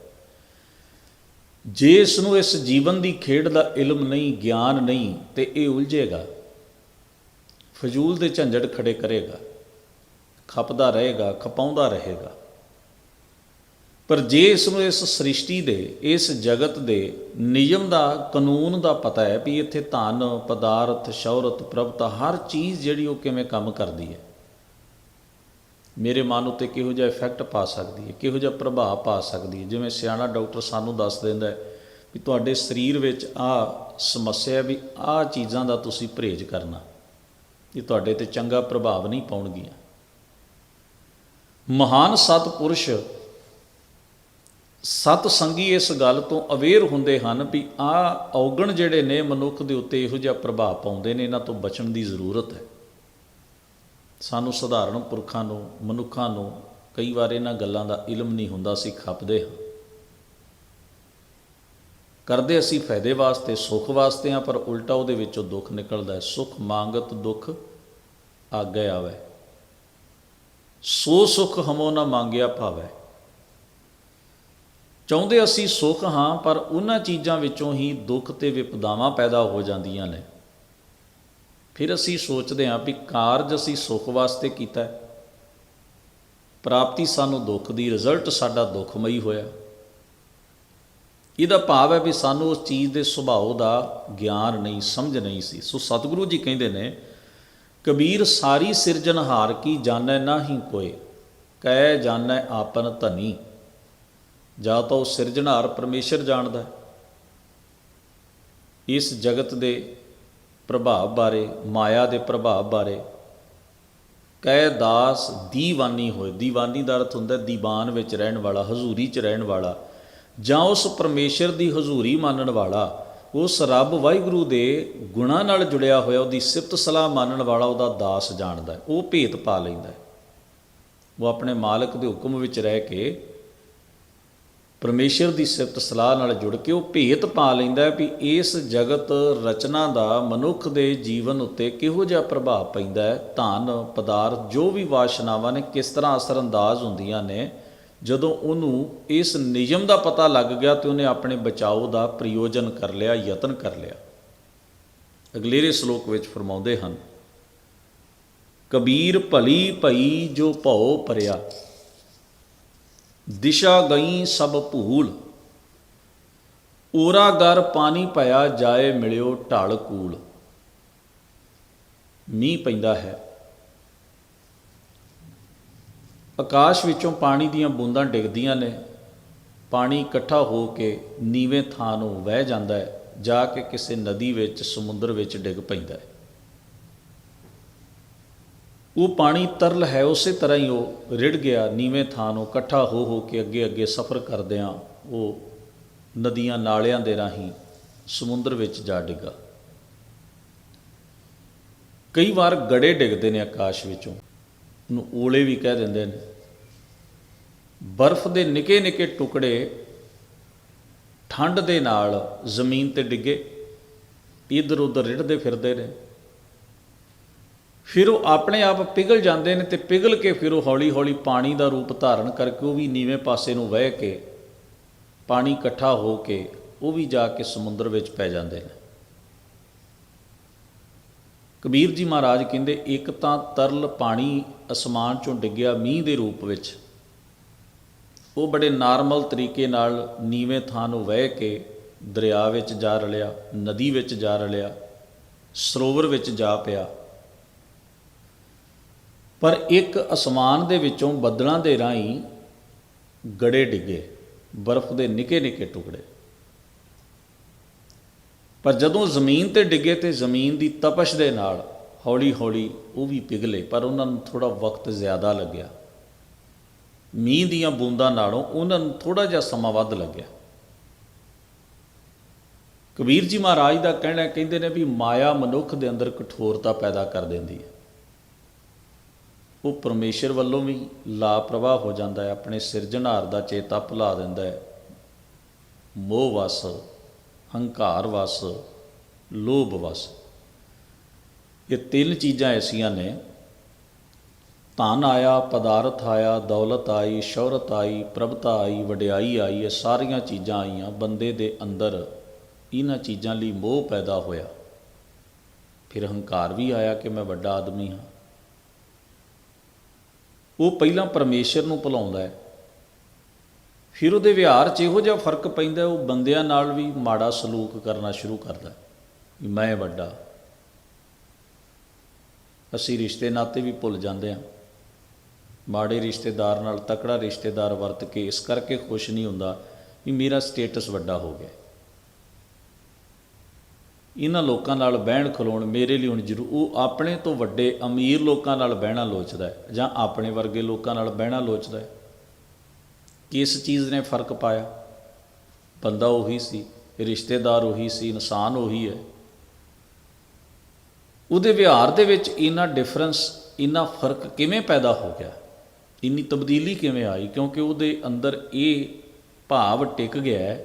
ਜੇ ਇਸ ਨੂੰ ਇਸ ਜੀਵਨ ਦੀ ਖੇਡ ਦਾ ਇਲਮ ਨਹੀਂ, ਗਿਆਨ ਨਹੀਂ, ਤੇ ਇਹ ਉਲਝੇਗਾ। ਫਜ਼ੂਲ ਦੇ ਝੰਜਟ ਖੜੇ ਕਰੇਗਾ। ਖਪਦਾ ਰਹੇਗਾ, ਖਪਾਉਂਦਾ ਰਹੇਗਾ। ਪਰ ਜੇ ਇਸ ਨੂੰ ਇਸ ਸ੍ਰਿਸ਼ਟੀ ਦੇ, ਇਸ ਜਗਤ ਦੇ ਨਿਯਮ ਦਾ, ਕਾਨੂੰਨ ਦਾ ਪਤਾ ਹੈ ਵੀ ਇੱਥੇ ਧਨ, ਪਦਾਰਥ, ਸ਼ੌਹਰਤ, ਪ੍ਰਭਤਾ ਹਰ ਚੀਜ਼ ਜਿਹੜੀ ਉਹ ਕਿਵੇਂ ਕੰਮ ਕਰਦੀ ਹੈ। ਮੇਰੇ ਮਨ ਉੱਤੇ ਕਿਹੋ ਜਿਹਾ ਇਫੈਕਟ ਪਾ ਸਕਦੀ ਹੈ, ਕਿਹੋ ਜਿਹਾ ਪ੍ਰਭਾਵ ਪਾ ਸਕਦੀ ਹੈ। ਜਿਵੇਂ ਸਿਆਣਾ ਡਾਕਟਰ ਸਾਨੂੰ ਦੱਸ ਦਿੰਦਾ ਹੈ ਵੀ ਤੁਹਾਡੇ ਸਰੀਰ ਵਿੱਚ ਆ ਸਮੱਸਿਆ ਵੀ ਆ ਚੀਜ਼ਾਂ ਦਾ ਤੁਸੀਂ ਪਰਹੇਜ਼ ਕਰਨਾ। ਇਹ ਤੁਹਾਡੇ ਤੇ ਚੰਗਾ ਪ੍ਰਭਾਵ ਨਹੀਂ ਪਾਉਣਗੀਆਂ। ਮਹਾਨ ਸਤਪੁਰਸ਼ ਸਤ ਸੰਗੀ ਇਸ ਗੱਲ ਤੋਂ ਅਵੇਅਰ ਹੁੰਦੇ ਹਨ ਵੀ ਆ ਔਗਣ ਜਿਹੜੇ ਨੇ ਮਨੁੱਖ ਦੇ ਉੱਤੇ ਇਹੋ ਜਿਹਾ ਪ੍ਰਭਾਵ ਪਾਉਂਦੇ ਨੇ, ਇਹਨਾਂ ਤੋਂ ਬਚਣ ਦੀ ਜ਼ਰੂਰਤ ਹੈ। ਸਾਨੂੰ ਸਧਾਰਨ ਪੁਰਖਾਂ ਨੂੰ, ਮਨੁੱਖਾਂ ਨੂੰ ਕਈ ਵਾਰ ਇਹਨਾਂ ਗੱਲਾਂ ਦਾ ਇਲਮ ਨਹੀਂ ਹੁੰਦਾ ਸੀ ਖਪਦੇ ਹਾਂ। ਕਰਦੇ ਅਸੀਂ ਫਾਇਦੇ ਵਾਸਤੇ, ਸੁੱਖ ਵਾਸਤੇ ਆ ਪਰ ਉਲਟਾ ਉਹਦੇ ਵਿੱਚੋਂ ਦੁੱਖ ਨਿਕਲਦਾ ਹੈ। ਸੁੱਖ, ਮੰਗਤ, ਦੁੱਖ ਆਗੇ ਆਵੇ। ਸੋ ਸੁਖ ਹਮੋ ਨਾ ਮੰਗਿਆ ਭਾਵੈ। ਚਾਹੁੰਦੇ ਅਸੀਂ ਸੁਖ ਹਾਂ, ਪਰ ਉਹਨਾਂ ਚੀਜ਼ਾਂ ਵਿੱਚੋਂ ਹੀ ਦੁੱਖ ਤੇ ਵਿਪਦਾਵਾਂ ਪੈਦਾ ਹੋ ਜਾਂਦੀਆਂ ਨੇ। ਫਿਰ ਅਸੀਂ ਸੋਚਦੇ ਹਾਂ ਵੀ ਕਾਰਜ ਅਸੀਂ ਸੁਖ ਵਾਸਤੇ ਕੀਤਾ ਹੈ। ਪ੍ਰਾਪਤੀ ਸਾਨੂੰ ਦੁੱਖ ਦੀ ਰਿਜ਼ਲਟ ਸਾਡਾ ਦੁੱਖਮਈ ਹੋਇਆ। ਇਹਦਾ ਭਾਵ ਹੈ ਵੀ ਸਾਨੂੰ ਉਸ ਚੀਜ਼ ਦੇ ਸੁਭਾਅ ਦਾ ਗਿਆਨ ਨਹੀਂ, ਸਮਝ ਨਹੀਂ ਸੀ। ਸੋ ਸਤਿਗੁਰੂ ਜੀ ਕਹਿੰਦੇ ਨੇ ਕਬੀਰ ਸਾਰੀ ਸਿਰਜਣਹਾਰ ਕੀ ਜਾਣੈ ਨਾਹੀ ਕੋਏ, ਕਹਿ ਜਾਣੈ ਆਪਨ ਧਨੀ। ਜਾਂ ਤਾਂ ਉਹ ਸਿਰਜਣਹਾਰ ਪਰਮੇਸ਼ਰ ਜਾਣਦਾ ਇਸ ਜਗਤ ਦੇ ਪ੍ਰਭਾਵ ਬਾਰੇ, ਮਾਇਆ ਦੇ ਪ੍ਰਭਾਵ ਬਾਰੇ ਕਹਿ ਦਾਸ ਦੀਵਾਨੀ ਹੋਏ। ਦੀਵਾਨੀ ਦਾ ਅਰਥ ਹੁੰਦਾ ਦੀਵਾਨ ਵਿੱਚ ਰਹਿਣ ਵਾਲਾ, ਹਜ਼ੂਰੀ 'ਚ ਰਹਿਣ ਵਾਲਾ ਜਾਂ ਉਸ ਪਰਮੇਸ਼ਰ ਦੀ ਹਜ਼ੂਰੀ ਮੰਨਣ ਵਾਲਾ। ਉਸ ਰੱਬ ਵਾਹਿਗੁਰੂ ਦੇ ਗੁਣਾਂ ਨਾਲ ਜੁੜਿਆ ਹੋਇਆ, ਉਹਦੀ ਸਿਫਤ ਸਲਾਹ ਮੰਨਣ ਵਾਲਾ ਉਹਦਾ ਦਾਸ ਜਾਣਦਾ ਹੈ, ਉਹ ਭੇਤ ਪਾ ਲੈਂਦਾ ਹੈ। ਉਹ ਆਪਣੇ ਮਾਲਕ ਦੇ ਹੁਕਮ ਵਿੱਚ ਰਹਿ ਕੇ ਪਰਮੇਸ਼ਰ ਦੀ ਸਿਫਤ ਸਲਾਹ ਨਾਲ ਜੁੜ ਕੇ ਉਹ ਭੇਤ ਪਾ ਲੈਂਦਾ ਹੈ ਵੀ ਇਸ ਜਗਤ ਰਚਨਾ ਦਾ ਮਨੁੱਖ ਦੇ ਜੀਵਨ ਉੱਤੇ ਕਿਹੋ ਜਿਹਾ ਪ੍ਰਭਾਵ ਪੈਂਦਾ ਹੈ, ਧਨ, ਪਦਾਰਥ, ਜੋ ਵੀ ਵਾਸ਼ਨਾਵਾਂ ਨੇ, ਕਿਸ ਤਰ੍ਹਾਂ ਅਸਰ ਅੰਦਾਜ਼ ਹੁੰਦੀਆਂ ਨੇ ਜਦੋਂ ਉਹਨੂੰ ਇਸ ਨਿਯਮ ਦਾ ਪਤਾ ਲੱਗ ਗਿਆ ਤੇ ਉਹਨੇ ਆਪਣੇ ਬਚਾਓ ਦਾ ਪ੍ਰਯੋਜਨ ਕਰ ਲਿਆ, ਯਤਨ ਕਰ ਲਿਆ। ਅਗਲੇਰੇ ਸ਼ਲੋਕ ਵਿੱਚ ਫਰਮਾਉਂਦੇ ਹਨ, ਕਬੀਰ ਭਲੀ ਭਈ ਜੋ ਭਉ ਪਰਿਆ ਦਿਸ਼ਾ ਗਈ ਸਭ ਭੂਲ ਓਰਾ ਗਰ ਪਾਣੀ ਭਇਆ ਜਾਏ ਮਿਲਿਓ ਢਲ ਕੂਲ। ਮੀਂਹ ਪੈਂਦਾ ਹੈ। ਆਕਾਸ਼ ਵਿੱਚੋਂ ਪਾਣੀ ਦੀਆਂ ਬੂੰਦਾਂ ਡਿੱਗਦੀਆਂ ਨੇ। ਪਾਣੀ ਇਕੱਠਾ ਹੋ ਕੇ ਨੀਵੇਂ ਥਾਂ ਨੂੰ ਵਹਿ ਜਾਂਦਾ ਹੈ, ਜਾ ਕੇ ਕਿਸੇ ਨਦੀ ਵਿੱਚ, ਸਮੁੰਦਰ ਵਿੱਚ ਡਿੱਗ ਪੈਂਦਾ ਹੈ। ਉਹ ਪਾਣੀ ਤਰਲ ਹੈ, ਉਸੇ ਤਰ੍ਹਾਂ ਹੀ ਉਹ ਰਿੜ ਗਿਆ, ਨੀਵੇਂ ਥਾਂ ਨੂੰ ਇਕੱਠਾ ਹੋ ਹੋ ਕੇ ਅੱਗੇ ਅੱਗੇ ਸਫ਼ਰ ਕਰਦਿਆਂ ਉਹ ਨਦੀਆਂ ਨਾਲਿਆਂ ਦੇ ਰਾਹੀਂ ਸਮੁੰਦਰ ਵਿੱਚ ਜਾ ਡਿੱਗਾ। ਕਈ ਵਾਰ ਗੜੇ ਡਿੱਗਦੇ ਨੇ ਆਕਾਸ਼ ਵਿੱਚੋਂ। ਨੂੰ ਓਲੇ ਵੀ ਕਹਿ ਦਿੰਦੇ ਨੇ। ਬਰਫ਼ ਦੇ ਨਿੱਕੇ ਨਿੱਕੇ ਟੁਕੜੇ ਠੰਡ ਦੇ ਨਾਲ ਜ਼ਮੀਨ ਤੇ ਡਿੱਗੇ ਇਧਰ ਉਧਰ ਰਿੜਦੇ ਫਿਰਦੇ ਨੇ। ਫਿਰ ਉਹ ਆਪਣੇ ਆਪ ਪਿਘਲ ਜਾਂਦੇ ਨੇ ਤੇ ਪਿਘਲ ਕੇ ਫਿਰ ਉਹ ਹੌਲੀ ਹੌਲੀ ਪਾਣੀ ਦਾ ਰੂਪ ਧਾਰਨ ਕਰਕੇ ਉਹ ਵੀ ਨੀਵੇਂ ਪਾਸੇ ਨੂੰ ਵਹਿ ਕੇ ਪਾਣੀ ਇਕੱਠਾ ਹੋ ਕੇ ਉਹ ਵੀ ਜਾ ਕੇ ਸਮੁੰਦਰ ਵਿੱਚ ਪੈ ਜਾਂਦੇ ਨੇ। ਕਬੀਰ ਜੀ ਮਹਾਰਾਜ ਕਹਿੰਦੇ, ਇੱਕ ਤਾਂ ਤਰਲ ਪਾਣੀ ਅਸਮਾਨ ਚੋਂ ਡਿੱਗਿਆ ਮੀਂਹ ਦੇ ਰੂਪ ਵਿੱਚ। ਉਹ ਬੜੇ ਨਾਰਮਲ ਤਰੀਕੇ ਨਾਲ ਨੀਵੇਂ ਥਾਂ ਨੂੰ ਵਹਿ ਕੇ ਦਰਿਆ ਵਿੱਚ ਜਾ ਰਲਿਆ, ਨਦੀ ਵਿੱਚ ਜਾ ਰਲਿਆ, ਸਰੋਵਰ ਵਿੱਚ ਜਾ ਪਿਆ। ਪਰ ਇੱਕ ਅਸਮਾਨ ਦੇ ਵਿੱਚੋਂ ਬੱਦਲਾਂ ਦੇ ਰਾਹੀਂ ਗੜੇ ਡਿੱਗੇ, ਬਰਫ਼ ਦੇ ਨਿੱਕੇ ਨਿੱਕੇ ਟੁਕੜੇ। ਪਰ ਜਦੋਂ ਜ਼ਮੀਨ ਤੇ ਡਿੱਗੇ ਤੇ ਜ਼ਮੀਨ ਦੀ ਤਪਸ਼ ਦੇ ਨਾਲ ਹੌਲੀ ਹੌਲੀ ਉਹ ਵੀ ਪਿਘਲੇ, ਪਰ ਉਹਨਾਂ ਨੂੰ ਥੋੜਾ ਵਕਤ ਜ਼ਿਆਦਾ ਲੱਗਿਆ। ਮੀਂਹ ਦੀਆਂ ਬੂੰਦਾਂ ਨਾਲੋਂ ਉਹਨਾਂ ਨੂੰ ਥੋੜਾ ਜਿਹਾ ਸਮਾਂ ਵੱਧ ਲੱਗਿਆ। ਕਬੀਰ ਜੀ ਮਹਾਰਾਜ ਦਾ ਕਹਿਣਾ ਕਹਿੰਦੇ ਨੇ ਵੀ ਮਾਇਆ ਮਨੁੱਖ ਦੇ ਅੰਦਰ ਕਠੋਰਤਾ ਪੈਦਾ ਕਰ ਦਿੰਦੀ ਹੈ। ਉਹ ਪਰਮੇਸ਼ਰ ਵੱਲੋਂ ਵੀ ਲਾਪਰਵਾਹ ਹੋ ਜਾਂਦਾ ਹੈ, ਆਪਣੇ ਸਿਰਜਣਹਾਰ ਦਾ ਚੇਤਾ ਭੁਲਾ ਦਿੰਦਾ ਹੈ। ਮੋਹ ਵਸ, ਹੰਕਾਰ ਵਸ, ਲੋਭ ਵਸ। ਇਹ ਤਿੰਨ ਚੀਜ਼ਾਂ ਐਸੀਆਂ ਨੇ। ਧਨ ਆਇਆ, ਪਦਾਰਥ ਆਇਆ, ਦੌਲਤ ਆਈ, ਸ਼ੌਹਰਤ ਆਈ, ਪ੍ਰਭਤਾ ਆਈ, ਵਡਿਆਈ ਆਈ, ਇਹ ਸਾਰੀਆਂ ਚੀਜ਼ਾਂ ਆਈਆਂ। ਬੰਦੇ ਦੇ ਅੰਦਰ ਇਹਨਾਂ ਚੀਜ਼ਾਂ ਲਈ ਮੋਹ ਪੈਦਾ ਹੋਇਆ। ਫਿਰ ਹੰਕਾਰ ਵੀ ਆਇਆ ਕਿ ਮੈਂ ਵੱਡਾ ਆਦਮੀ ਹਾਂ। ਉਹ ਪਹਿਲਾਂ ਪਰਮੇਸ਼ਰ ਨੂੰ ਭੁਲਾਉਂਦਾ ਹੈ। ਫਿਰ ਉਹਦੇ ਵਿਹਾਰ 'ਚ ਇਹੋ ਜਿਹਾ ਫ਼ਰਕ ਪੈਂਦਾ ਉਹ ਬੰਦਿਆਂ ਨਾਲ ਵੀ ਮਾੜਾ ਸਲੂਕ ਕਰਨਾ ਸ਼ੁਰੂ ਕਰਦਾ ਵੀ ਮੈਂ ਵੱਡਾ। ਅਸੀਂ ਰਿਸ਼ਤੇ ਨਾਤੇ ਵੀ ਭੁੱਲ ਜਾਂਦੇ ਹਾਂ। ਮਾੜੇ ਰਿਸ਼ਤੇਦਾਰ ਨਾਲ ਤਕੜਾ ਰਿਸ਼ਤੇਦਾਰ ਵਰਤ ਕੇ ਇਸ ਕਰਕੇ ਖੁਸ਼ ਨਹੀਂ ਹੁੰਦਾ ਵੀ ਮੇਰਾ ਸਟੇਟਸ ਵੱਡਾ ਹੋ ਗਿਆ। ਇਹਨਾਂ ਲੋਕਾਂ ਨਾਲ ਬਹਿਣ ਖਲੋਣ ਮੇਰੇ ਲਈ ਹੁਣ ਜ਼ਰੂਰ, ਉਹ ਆਪਣੇ ਤੋਂ ਵੱਡੇ ਅਮੀਰ ਲੋਕਾਂ ਨਾਲ ਬਹਿਣਾ ਲੋਚਦਾ ਹੈ ਜਾਂ ਆਪਣੇ ਵਰਗੇ ਲੋਕਾਂ ਨਾਲ ਬਹਿਣਾ ਲੋਚਦਾ ਹੈ। ਕਿਸ ਚੀਜ਼ ਨੇ ਫ਼ਰਕ ਪਾਇਆ? ਬੰਦਾ ਉਹੀ ਸੀ, ਰਿਸ਼ਤੇਦਾਰ ਉਹੀ ਸੀ, ਇਨਸਾਨ ਉਹੀ ਹੈ। ਉਹਦੇ ਵਿਹਾਰ ਦੇ ਵਿੱਚ ਇੰਨਾ ਡਿਫਰੈਂਸ ਇੰਨਾ ਫ਼ਰਕ ਕਿਵੇਂ ਪੈਦਾ ਹੋ ਗਿਆ? ਇੰਨੀ ਤਬਦੀਲੀ ਕਿਵੇਂ ਆਈ? ਕਿਉਂਕਿ ਉਹਦੇ ਅੰਦਰ ਇਹ ਭਾਵ ਟਿਕ ਗਿਆ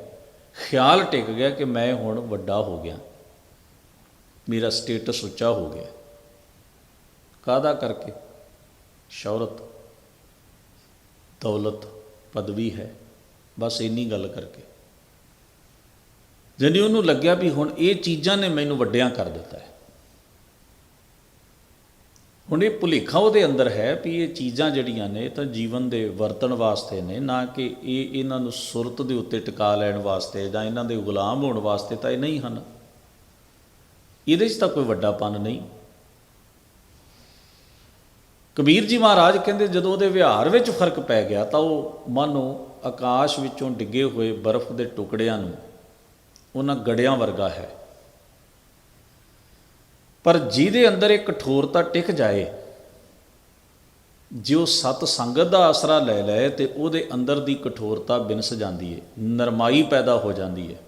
ਖਿਆਲ ਟਿਕ ਗਿਆ ਕਿ ਮੈਂ ਹੁਣ ਵੱਡਾ ਹੋ ਗਿਆ। ਮੇਰਾ ਸਟੇਟਸ ਉੱਚਾ ਹੋ ਗਿਆ। ਕਾਦਾ ਕਰਕੇ? ਸ਼ੌਹਰਤ। ਦੌਲਤ ਪਦਵੀ ਹੈ। ਬਸ ਇੰਨੀ ਗੱਲ ਕਰਕੇ। ਜਦ ਉਹਨੂੰ ਲੱਗਿਆ ਵੀ ਹੁਣ ਇਹ ਚੀਜ਼ਾਂ ਨੇ ਮੈਨੂੰ ਵੱਡਿਆਂ ਕਰ ਦਿੱਤਾ ਹੈ। ਹੁਣ ਇਹ ਭੁਲੇਖਾ ਉਹਦੇ ਅੰਦਰ ਹੈ ਵੀ ਇਹ ਚੀਜ਼ਾਂ ਜਿਹੜੀਆਂ ਨੇ ਤਾਂ ਜੀਵਨ ਦੇ ਵਰਤਣ ਵਾਸਤੇ ਨੇ, ਨਾ ਕਿ ਇਹ ਇਹਨਾਂ ਨੂੰ ਸੁਰਤ ਦੇ ਉੱਤੇ ਟਿਕਾ ਲੈਣ ਵਾਸਤੇ ਜਾਂ ਇਹਨਾਂ ਦੇ ਗੁਲਾਮ ਹੋਣ ਵਾਸਤੇ ਤਾਂ ਇਹ ਨਹੀਂ ਹਨ। ਇਹਦੇ 'ਚ ਤਾਂ ਕੋਈ ਵੱਡਾਪਨ ਨਹੀਂ। ਕਬੀਰ ਜੀ ਮਹਾਰਾਜ ਕਹਿੰਦੇ ਜਦੋਂ ਉਹਦੇ ਵਿਹਾਰ ਵਿੱਚ ਫ਼ਰਕ ਪੈ ਗਿਆ ਤਾਂ ਉਹ ਮਾਨੋ ਆਕਾਸ਼ ਵਿੱਚੋਂ ਡਿੱਗੇ ਹੋਏ ਬਰਫ਼ ਦੇ ਟੁਕੜਿਆਂ ਨੂੰ, ਉਹਨਾਂ ਗੜਿਆਂ ਵਰਗਾ ਹੈ। ਪਰ ਜਿਹਦੇ ਅੰਦਰ ਇਹ ਕਠੋਰਤਾ ਟਿਕ ਜਾਏ, ਜੇ ਉਹ ਸਤ ਸੰਗਤ ਦਾ ਆਸਰਾ ਲੈ ਲਏ ਤੇ ਉਹਦੇ ਅੰਦਰ ਦੀ ਕਠੋਰਤਾ ਬਿਨਸ ਜਾਂਦੀ ਹੈ ਨਰਮਾਈ ਪੈਦਾ ਹੋ ਜਾਂਦੀ ਹੈ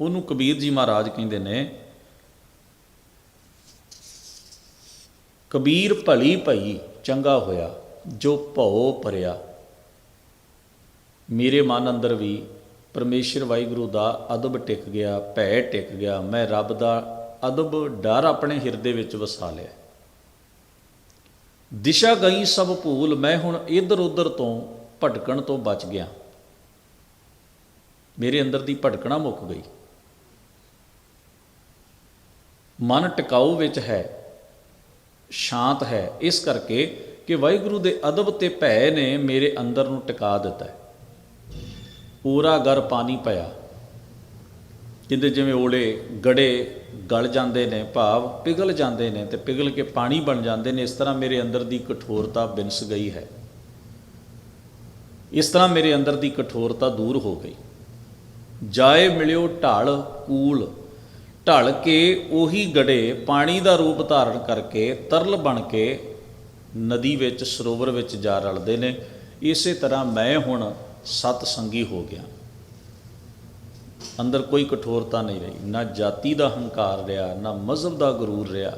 ਉਹਨੂੰ ਕਬੀਰ ਜੀ ਮਹਾਰਾਜ ਕਹਿੰਦੇ ਨੇ, ਕਬੀਰ ਭਲੀ ਭਈ ਚੰਗਾ ਹੋਇਆ, ਜੋ ਭਉ ਭਰਿਆ। ਮੇਰੇ ਮਨ ਅੰਦਰ ਵੀ ਪਰਮੇਸ਼ਰ ਵਾਹਿਗੁਰੂ ਦਾ ਅਦਬ ਟਿਕ ਗਿਆ, ਭੈ ਟਿਕ ਗਿਆ, ਮੈਂ ਰੱਬ ਦਾ ਅਦਬ ਡਰ ਆਪਣੇ ਹਿਰਦੇ ਵਿੱਚ ਵਸਾ ਲਿਆ। ਦਿਸ਼ਾ ਗਈ ਸਭ ਭੂਲ, ਮੈਂ ਹੁਣ ਇਧਰ ਉਧਰ ਤੋਂ ਭਟਕਣ ਤੋਂ ਬਚ ਗਿਆ। ਮੇਰੇ ਅੰਦਰ ਦੀ ਭਟਕਣਾ ਮੁੱਕ ਗਈ। ਮਨ ਟਿਕਾਊ ਵਿੱਚ ਹੈ, ਸ਼ਾਂਤ ਹੈ, ਇਸ ਕਰਕੇ ਕਿ ਵਾਹਿਗੁਰੂ ਦੇ ਅਦਬ ਤੇ ਭੈ ਨੇ ਮੇਰੇ ਅੰਦਰ ਨੂੰ ਟਿਕਾ ਦਿੱਤਾ ਹੈ। ਪੂਰਾ ਗਰ ਪਾਣੀ ਪਿਆ। ਕਹਿੰਦੇ ਜਿਵੇਂ ਓਲੇ ਗੜੇ ਗਲ ਜਾਂਦੇ ਨੇ, ਭਾਵ ਪਿਘਲ ਜਾਂਦੇ ਨੇ ਤੇ ਪਿਘਲ ਕੇ ਪਾਣੀ ਬਣ ਜਾਂਦੇ ਨੇ, ਇਸ ਤਰ੍ਹਾਂ ਮੇਰੇ ਅੰਦਰ ਦੀ ਕਠੋਰਤਾ ਬਿਨਸ ਗਈ ਹੈ। ਇਸ ਤਰ੍ਹਾਂ ਮੇਰੇ ਅੰਦਰ ਦੀ ਕਠੋਰਤਾ ਦੂਰ ਹੋ ਗਈ। ਜਾਏ ਮਿਲਿਓ ਢਾਲ ਕੂਲ, ਢਲ ਕੇ ਉਹੀ ਗੜੇ ਪਾਣੀ ਦਾ ਰੂਪ ਧਾਰਨ ਕਰਕੇ ਤਰਲ ਬਣ ਕੇ ਨਦੀ ਵਿੱਚ, ਸਰੋਵਰ ਵਿੱਚ ਜਾ ਰਲਦੇ ਨੇ। ਇਸੇ ਤਰ੍ਹਾਂ ਮੈਂ ਹੁਣ ਸਤ ਸੰਗੀ ਹੋ ਗਿਆ। ਅੰਦਰ ਕੋਈ ਕਠੋਰਤਾ ਨਹੀਂ ਰਹੀ। ਨਾ ਜਾਤੀ ਦਾ ਹੰਕਾਰ ਰਿਹਾ, ਨਾ ਮਜ਼ਹਬ ਦਾ ਗਰੂਰ ਰਿਹਾ।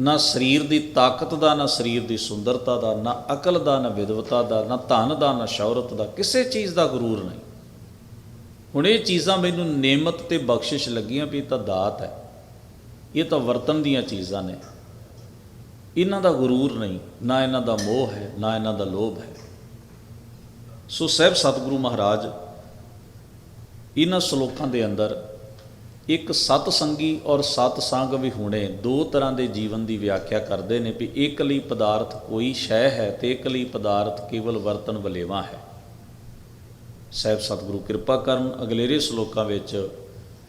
ਨਾ ਸਰੀਰ ਦੀ ਤਾਕਤ ਦਾ, ਨਾ ਸਰੀਰ ਦੀ ਸੁੰਦਰਤਾ ਦਾ, ਨਾ ਅਕਲ ਦਾ, ਨਾ ਵਿਦਵਤਾ ਦਾ, ਨਾ ਧਨ ਦਾ, ਨਾ ਸ਼ੌਹਰਤ ਦਾ ਕਿਸੇ ਚੀਜ਼ ਦਾ ਗਰੂਰ ਨਹੀਂ। ਹੁਣ ਇਹ ਚੀਜ਼ਾਂ ਮੈਨੂੰ ਨੇਮਤ ਤੇ ਬਖਸ਼ਿਸ਼ ਲੱਗੀਆਂ ਵੀ ਇਹ ਤਾਂ ਦਾਤ ਹੈ। ਇਹ ਤਾਂ ਵਰਤਨ ਦੀਆਂ ਚੀਜ਼ਾਂ ਨੇ। ਇਹਨਾਂ ਦਾ ਗਰੂਰ ਨਹੀਂ, ਨਾ ਇਹਨਾਂ ਦਾ ਮੋਹ ਹੈ, ਨਾ ਇਹਨਾਂ ਦਾ ਲੋਭ ਹੈ। ਸੋ ਸਹਿਬ ਸਤਿਗੁਰੂ ਮਹਾਰਾਜ ਇਹਨਾਂ ਸ਼ਲੋਕਾਂ ਦੇ ਅੰਦਰ ਇੱਕ ਸਤ ਸੰਗੀ ਔਰ ਸਤ ਸੰਗ ਵੀ ਹੋਣੇ, ਦੋ ਤਰ੍ਹਾਂ ਦੇ ਜੀਵਨ ਦੀ ਵਿਆਖਿਆ ਕਰਦੇ ਨੇ ਵੀ ਇੱਕ ਲਈ ਪਦਾਰਥ ਕੋਈ ਸ਼ੈ ਹੈ ਤੇ ਇੱਕ ਲਈ ਪਦਾਰਥ ਕੇਵਲ ਵਰਤਨ ਵਲੇਵਾ ਹੈ। ਸਹਿਬ ਸਤਿਗੁਰੂ, ਕਿਰਪਾ ਕਰਨ ਅਗਲੇਰੇ ਸ਼ਲੋਕਾਂ ਵਿੱਚ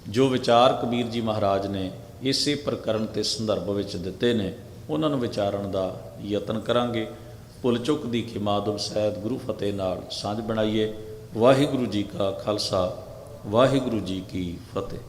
ਜੋ ਵਿਚਾਰ ਕਬੀਰ ਜੀ ਮਹਾਰਾਜ ਨੇ ਇਸੇ ਪ੍ਰਕਰਨ ਤੇ ਸੰਦਰਭ ਵਿੱਚ ਦਿੱਤੇ ਨੇ, ਉਹਨਾਂ ਨੂੰ ਵਿਚਾਰਨ ਦਾ ਯਤਨ ਕਰਾਂਗੇ। ਭੁੱਲ ਚੁੱਕ ਦੀ ਖਿਮਾਦਮ ਸਹਿਤ ਗੁਰੂ ਫਤਿਹ ਨਾਲ ਸਾਂਝ ਬਣਾਈਏ। ਵਾਹਿਗੁਰੂ ਜੀ ਕਾ ਖਾਲਸਾ। ਵਾਹਿਗੁਰੂ ਜੀ ਕੀ ਫਤਿਹ।